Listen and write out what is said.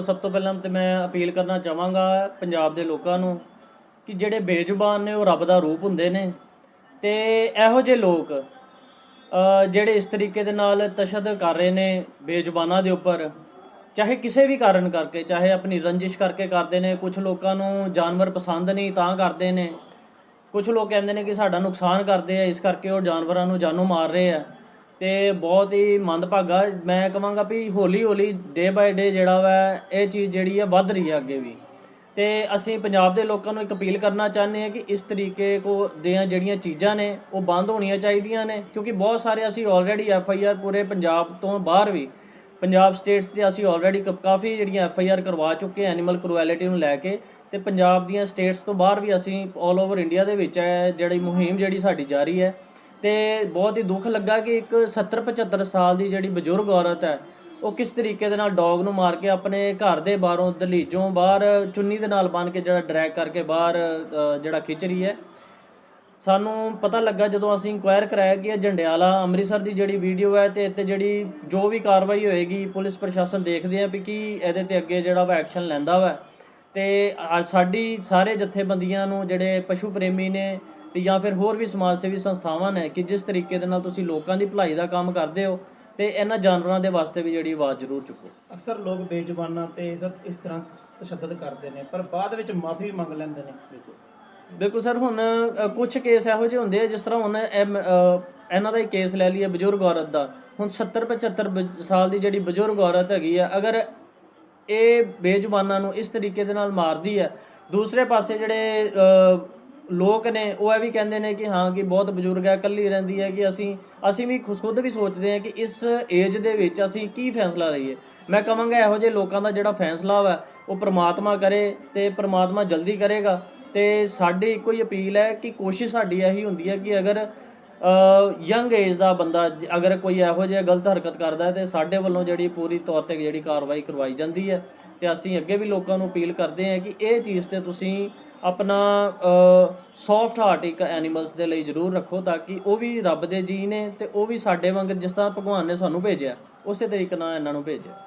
ਦੇਖੋ, ਸਭ ਤੋਂ ਪਹਿਲਾਂ ਤੇ ਮੈਂ ਅਪੀਲ ਕਰਨਾ ਚਾਹਾਂਗਾ ਪੰਜਾਬ ਦੇ ਲੋਕਾਂ ਨੂੰ ਕਿ ਜਿਹੜੇ ਬੇਜ਼ੁਬਾਨ ਨੇ, ਉਹ ਰੱਬ ਦਾ ਰੂਪ ਹੁੰਦੇ ਨੇ ਤੇ ਇਹੋ ਜਿਹੇ ਲੋਕ ਜਿਹੜੇ ਇਸ ਤਰੀਕੇ ਦੇ ਨਾਲ ਤਸ਼ੱਦਦ ਕਰ ਰਹੇ ਨੇ ਬੇਜ਼ੁਬਾਨਾਂ ਦੇ ਉੱਪਰ, ਚਾਹੇ ਕਿਸੇ ਵੀ ਕਾਰਨ ਕਰਕੇ, ਚਾਹੇ ਆਪਣੀ ਰੰਜਿਸ਼ ਕਰਕੇ ਕਰਦੇ ਨੇ ਕੁਝ ਲੋਕਾਂ ਨੂੰ ਜਾਨਵਰ ਪਸੰਦ ਨਹੀਂ, ਤਾਂ ਕਰਦੇ ਨੇ। ਕੁਝ ਲੋਕ ਕਹਿੰਦੇ ਨੇ ਕਿ ਸਾਡਾ ਨੁਕਸਾਨ ਕਰਦੇ ਆ, ਇਸ ਕਰਕੇ ਉਹ ਜਾਨਵਰਾਂ ਨੂੰ ਜਾਨੋਂ ਮਾਰ ਰਹੇ ਆ। ਅਤੇ ਬਹੁਤ ਹੀ ਮੰਦਭਾਗਾ। ਮੈਂ ਕਹਾਂਗਾ ਵੀ ਹੌਲੀ ਹੌਲੀ ਡੇ ਬਾਏ ਡੇ ਜਿਹੜਾ ਵਾ, ਇਹ ਚੀਜ਼ ਜਿਹੜੀ ਆ ਵੱਧ ਰਹੀ ਹੈ ਅੱਗੇ ਵੀ। ਅਤੇ ਅਸੀਂ ਪੰਜਾਬ ਦੇ ਲੋਕਾਂ ਨੂੰ ਇੱਕ ਅਪੀਲ ਕਰਨਾ ਚਾਹੁੰਦੇ ਹਾਂ ਕਿ ਇਸ ਤਰੀਕੇ ਕੋ ਦੀਆਂ ਜਿਹੜੀਆਂ ਚੀਜ਼ਾਂ ਨੇ, ਉਹ ਬੰਦ ਹੋਣੀਆਂ ਚਾਹੀਦੀਆਂ ਨੇ। ਕਿਉਂਕਿ ਬਹੁਤ ਸਾਰੇ ਅਸੀਂ ਆਲਰੇਡੀ ਐਫ ਆਈ ਆਰ ਪੂਰੇ ਪੰਜਾਬ ਤੋਂ ਬਾਹਰ ਵੀ, ਪੰਜਾਬ ਸਟੇਟਸ ਤੇ ਅਸੀਂ ਆਲਰੇਡੀ ਕਾਫੀ ਜਿਹੜੀਆਂ ਐਫ ਆਈ ਆਰ ਕਰਵਾ ਚੁੱਕੇ ਹਾਂ ਐਨੀਮਲ ਕਰੂਐਲਿਟੀ ਨੂੰ ਲੈ ਕੇ। ਤੇ ਪੰਜਾਬ ਦੀਆਂ ਸਟੇਟਸ ਤੋਂ ਬਾਹਰ ਵੀ ਅਸੀਂ ਆਲ ਓਵਰ ਇੰਡੀਆ ਦੇ ਵਿੱਚ ਹੈ ਜਿਹੜੀ ਮੁਹਿੰਮ ਜਿਹੜੀ ਸਾਡੀ ਜਾਰੀ ਹੈ ਤੇ ਬਹੁਤ ਹੀ ਦੁੱਖ ਲੱਗਾ ਕਿ ਇੱਕ 70 75 ਸਾਲ ਦੀ ਜਿਹੜੀ ਬਜ਼ੁਰਗ ਔਰਤ ਹੈ, ਉਹ ਕਿਸ ਤਰੀਕੇ ਦੇ ਨਾਲ ਡੌਗ ਨੂੰ ਮਾਰ ਕੇ ਆਪਣੇ ਘਰ ਦੇ ਬਾਹਰੋਂ ਦਲੀਜੋਂ ਬਾਹਰ ਚੁੰਨੀ ਦੇ ਨਾਲ ਬੰਨ ਕੇ ਜਿਹੜਾ ਡਰੈਗ ਕਰਕੇ ਬਾਹਰ ਜਿਹੜਾ ਖਿੱਚ ਰਹੀ ਹੈ। ਸਾਨੂੰ ਪਤਾ ਲੱਗਾ ਜਦੋਂ ਅਸੀਂ ਇਨਕੁਆਇਰ ਕਰਾਇਆ ਕਿ ਇਹ ਜੰਡਿਆਲਾ ਅੰਮ੍ਰਿਤਸਰ ਦੀ ਜਿਹੜੀ ਵੀਡੀਓ ਹੈ ਤੇ ਇੱਥੇ ਜਿਹੜੀ ਜੋ ਵੀ ਕਾਰਵਾਈ ਹੋਏਗੀ, ਪੁਲਿਸ ਪ੍ਰਸ਼ਾਸਨ ਦੇਖਦੇ ਆ ਵੀ ਕੀ ਇਹਦੇ ਤੇ ਅੱਗੇ ਜਿਹੜਾ ਵਾ ਐਕਸ਼ਨ ਲੈਂਦਾ ਵਾ। ਤੇ ਸਾਡੀ ਸਾਰੇ ਜਥੇਬੰਦੀਆਂ ਨੂੰ, ਜਿਹੜੇ ਪਸ਼ੂ ਪ੍ਰੇਮੀ ਨੇ ਤੇ ਜਾਂ ਫਿਰ ਹੋਰ ਵੀ ਸਮਾਜ ਸੇਵੀ ਸੰਸਥਾਵਾਂ ਨੇ ਕਿ ਜਿਸ ਤਰੀਕੇ ਦੇ ਨਾਲ ਤੁਸੀਂ ਲੋਕਾਂ ਦੀ ਭਲਾਈ ਦਾ ਕੰਮ ਕਰਦੇ ਹੋ ਤੇ ਇਹਨਾਂ ਜਾਨਵਰਾਂ ਦੇ ਵਾਸਤੇ ਵੀ ਜਿਹੜੀ ਆਵਾਜ਼ ਜ਼ਰੂਰ ਚੁੱਕੋ। ਅਕਸਰ ਲੋਕ ਬੇਜ਼ੁਬਾਨਾਂ ਤੇ ਇਸ- ਤਰ੍ਹਾਂ ਤਸ਼ੱਦਦ ਕਰਦੇ ਨੇ ਪਰ ਬਾਅਦ ਵਿੱਚ ਮਾਫੀ ਮੰਗ ਲੈਂਦੇ ਨੇ। ਬਿਲਕੁਲ। ਸਰ ਹੁਣ ਕੁਝ ਕੇਸ ਇਹੋ ਜਿਹੇ ਹੁੰਦੇ ਆ ਜਿਸ ਤਰ੍ਹਾਂ ਹੁਣ ਇਹਨਾਂ ਦਾ ਹੀ ਕੇਸ ਲੈ ਲਈਏ ਬਜ਼ੁਰਗ ਔਰਤ ਦਾ। ਹੁਣ 70 75 ਬ- ਸਾਲ ਦੀ ਜਿਹੜੀ ਬਜ਼ੁਰਗ ਔਰਤ ਹੈਗੀ ਆ ਅਗਰ ਇਹ ਬੇਜ਼ੁਬਾਨਾਂ ਨੂੰ ਇਸ ਤਰੀਕੇ ਦੇ ਨਾਲ ਮਾਰਦੀ ਹੈ ਦੂਸਰੇ ਪਾਸੇ ਜਿਹੜੇ ਲੋਕ ਨੇ, ਉਹ ਇਹ ਵੀ ਕਹਿੰਦੇ ਨੇ ਕਿ ਹਾਂ ਕਿ ਬਹੁਤ ਬਜ਼ੁਰਗ ਹੈ ਇਕੱਲੀ ਰਹਿੰਦੀ ਹੈ ਕਿ ਅਸੀਂ ਅਸੀਂ ਵੀ ਖੁਦ ਖੁਦ ਵੀ ਸੋਚਦੇ ਹਾਂ ਕਿ ਇਸ ਏਜ ਦੇ ਵਿੱਚ ਅਸੀਂ ਕੀ ਫੈਸਲਾ ਲਈਏ। ਮੈਂ ਕਹਾਂਗਾ ਇਹੋ ਜਿਹੇ ਲੋਕਾਂ ਦਾ ਜਿਹੜਾ ਫੈਸਲਾ ਵਾ, ਉਹ ਪ੍ਰਮਾਤਮਾ ਕਰੇ ਤੇ ਪ੍ਰਮਾਤਮਾ ਜਲਦੀ ਕਰੇਗਾ। ਤੇ ਸਾਡੀ ਇੱਕੋ ਹੀ ਅਪੀਲ ਹੈ ਕਿ ਕੋਸ਼ਿਸ਼ ਸਾਡੀ ਇਹੀ ਹੁੰਦੀ ਹੈ ਕਿ ਅਗਰ ਯੰਗ ਏਜ ਦਾ ਬੰਦਾ ਅਗਰ ਕੋਈ ਇਹੋ ਜਿਹਾ ਗਲਤ ਹਰਕਤ ਕਰਦਾ ਹੈ ਤੇ ਸਾਡੇ ਵੱਲੋਂ ਜਿਹੜੀ ਪੂਰੀ ਤੌਰ ਤੇ ਜਿਹੜੀ ਕਾਰਵਾਈ ਕਰਵਾਈ ਜਾਂਦੀ ਹੈ ਤੇ ਅਸੀਂ ਅੱਗੇ ਵੀ ਲੋਕਾਂ ਨੂੰ ਅਪੀਲ ਕਰਦੇ ਹਾਂ ਕਿ ਇਹ ਚੀਜ਼ ਤੇ ਤੁਸੀਂ ਆਪਣਾ ਸੌਫਟ ਹਾਰਟ ਇੱਕ ਐਨੀਮਲਸ ਦੇ ਲਈ ਜ਼ਰੂਰ ਰੱਖੋ ਤਾਂ ਕਿ ਉਹ ਵੀ ਰੱਬ ਦੇ ਜੀ ਨੇ ਤੇ ਉਹ ਵੀ ਸਾਡੇ ਵਾਂਗ ਜਿਸ ਤਰ੍ਹਾਂ ਭਗਵਾਨ ਨੇ ਸਾਨੂੰ ਭੇਜਿਆ, ਉਸੇ ਤਰੀਕੇ ਨਾਲ ਇਹਨਾਂ ਨੂੰ ਭੇਜਿਆ।